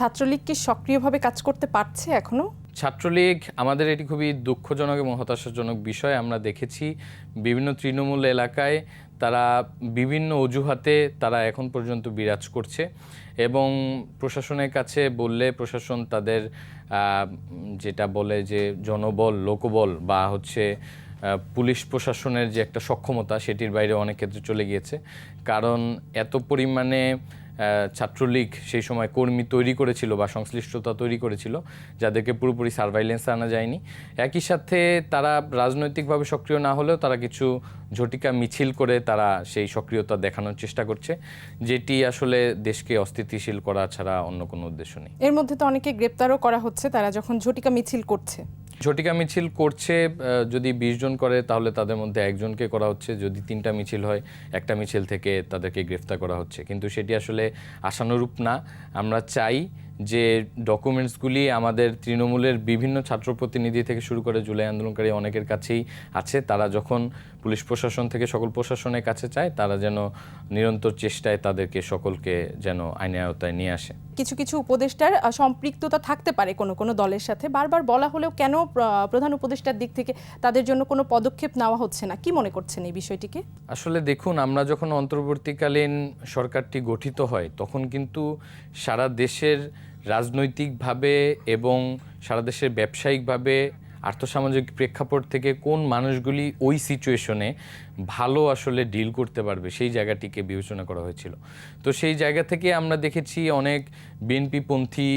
ছাত্রলীগ কি সক্রিয়ভাবে কাজ করতে পারছে এখনও? ছাত্রলীগ আমাদের এটি খুবই দুঃখজনক এবং হতাশাজনক বিষয়। আমরা দেখেছি বিভিন্ন তৃণমূল এলাকায় তারা বিভিন্ন অজুহাতে তারা এখন পর্যন্ত বিরাজ করছে এবং প্রশাসনের কাছে বললে প্রশাসন তাদের যেটা বলে যে জনবল, লোকবল বা হচ্ছে পুলিশ প্রশাসনের যে একটা সক্ষমতা, সেটির বাইরে অনেক ক্ষেত্রে চলে গিয়েছে। কারণ এত পরিমাণে ছাত্রলীগ সেই সময় কর্মী তৈরি করেছিল বা সংশ্লিষ্টতা তৈরি করেছিল, যাদেরকে পুরোপুরি সার্ভাইলেন্সে আনা যায়নি। একই সাথে তারা রাজনৈতিকভাবে সক্রিয় না হলেও তারা কিছু ঝটিকা মিছিল করে তারা সেই সক্রিয়তা দেখানোর চেষ্টা করছে, যেটি আসলে দেশকে অস্থিতিশীল করা ছাড়া অন্য কোনো উদ্দেশ্য নেই। এর মধ্যে তো অনেকে গ্রেপ্তারও করা হচ্ছে, তারা যখন ঝটিকা মিছিল করছে। ঝটিকা মিছিল করছে যদি বিশ জন করে, তাহলে তাদের মধ্যে একজনকে করা হচ্ছে। যদি তিনটা মিছিল হয়, একটা মিছিল থেকে তাদেরকে গ্রেফতার করা হচ্ছে। কিন্তু সেটি আসলে আশানুরূপ না। আমরা চাই যে ডকুমেন্টসগুলি আমাদের তৃণমূলের বিভিন্ন ছাত্র প্রতিনিধি থেকে শুরু করে জুলাই আন্দোলনকারী অনেকের কাছেই আছে। তারা যখন পুলিশ প্রশাসন থেকে সকল প্রশাসনের কাছে চায় তারা যেন নিরন্তর চেষ্টায় তাদেরকে সকলকে যেন আইনের আওতায় নিয়ে আসে। কিছু কিছু উপদেষ্টার সম্পৃক্ততা থাকতে পারে কোনো কোনো দলের সাথে। বারবার বলা হলেও কেন প্রধান উপদেষ্টার দিক থেকে তাদের জন্য কোনো পদক্ষেপ নেওয়া হচ্ছে না? কি মনে করছেন এই বিষয়টিকে? আসলে দেখুন আমরা যখন অন্তর্বর্তীকালীন সরকারটি গঠিত হয় তখন কিন্তু সারা দেশের রাজনৈতিকভাবে এবং সারা দেশের ব্যবসায়িকভাবে আর্থসামাজিক প্রেক্ষাপট থেকে কোন মানুষগুলি ওই সিচুয়েশনে ভালো আসলে ডিল করতে পারবে, সেই জায়গাটিকে বিবেচনা করা হয়েছিল। তো সেই জায়গা থেকে আমরা দেখেছি অনেক বিএনপিপন্থী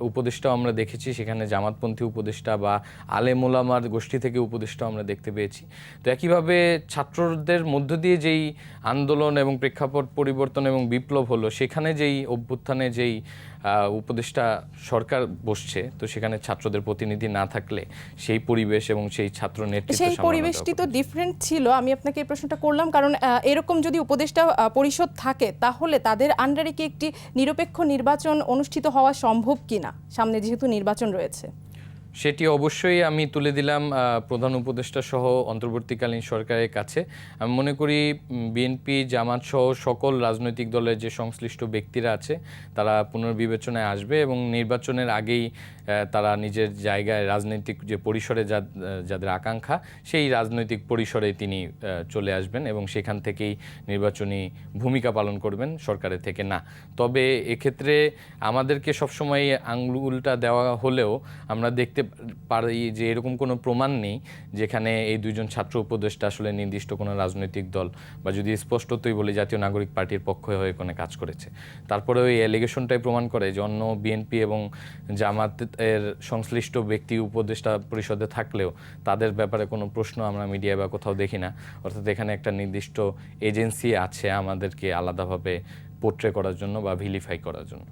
উপদেষ্টাও আমরা দেখেছি সেখানে জামাতপন্থী উপদেষ্টা বা আলেমোলামার গোষ্ঠী থেকে উপদেষ্টাও আমরা দেখতে পেয়েছি। তো একইভাবে ছাত্রদের মধ্য দিয়ে যেই আন্দোলন এবং প্রেক্ষাপট পরিবর্তন এবং বিপ্লব হলো সেখানে যেই অভ্যুত্থানে যেই উপদেষ্টা সরকার বসছে তো সেখানে ছাত্রদের প্রতিনিধি না থাকলে সেই পরিবেশ এবং সেই ছাত্র নেতৃত্ব সেই পরিবেশটি তো ডিফারেন্ট ছিল আমি আপনাকে এই প্রশ্নটা করলাম কারণ এরকম যদি উপদেষ্টা পরিষদ থাকে তাহলে তাদের আন্ডারে কি একটি নিরপেক্ষ নির্বাচন অনুষ্ঠিত হওয়া সম্ভব কিনা? সামনে যেহেতু নির্বাচন রয়েছে। সেটি অবশ্যই আমি তুলে দিলাম প্রধান উপদেষ্টা সহ অন্তর্বর্তীকালীন সরকারের কাছে। আমি মনে করি বিএনপি, জামাত সহ সকল রাজনৈতিক দলের যে সংশ্লিষ্ট ব্যক্তিরা আছে, তারা পুনর্বিবেচনায় আসবে এবং নির্বাচনের আগেই তারা নিজের জায়গায় রাজনৈতিক যে পরিসরে যাদের আকাঙ্ক্ষা, সেই রাজনৈতিক পরিসরে তিনি চলে আসবেন এবং সেখান থেকেই নির্বাচনী ভূমিকা পালন করবেন সরকারের থেকে না। তবে এক্ষেত্রে আমাদেরকে সবসময় আঙ্গুলটা দেওয়া হলেও আমরা দেখতে পারি যে এরকম কোনো প্রমাণ নেই যেখানে এই দুইজন ছাত্র উপদেষ্টা আসলে নির্দিষ্ট কোনো রাজনৈতিক দল বা যদি স্পষ্টতই বলি জাতীয় নাগরিক পার্টির পক্ষে হয়ে কোনো কাজ করেছে। তারপরে ওই অ্যালিগেশনটাই প্রমাণ করে যে অন্য বিএনপি এবং জামাতের সংশ্লিষ্ট ব্যক্তি উপদেষ্টা পরিষদে থাকলেও তাদের ব্যাপারে কোনো প্রশ্ন আমরা মিডিয়া বা কোথাও দেখি না। অর্থাৎ এখানে একটা নির্দিষ্ট এজেন্সি আছে আমাদেরকে আলাদাভাবে পোট্রে করার জন্য বা ভিলিফাই করার জন্য।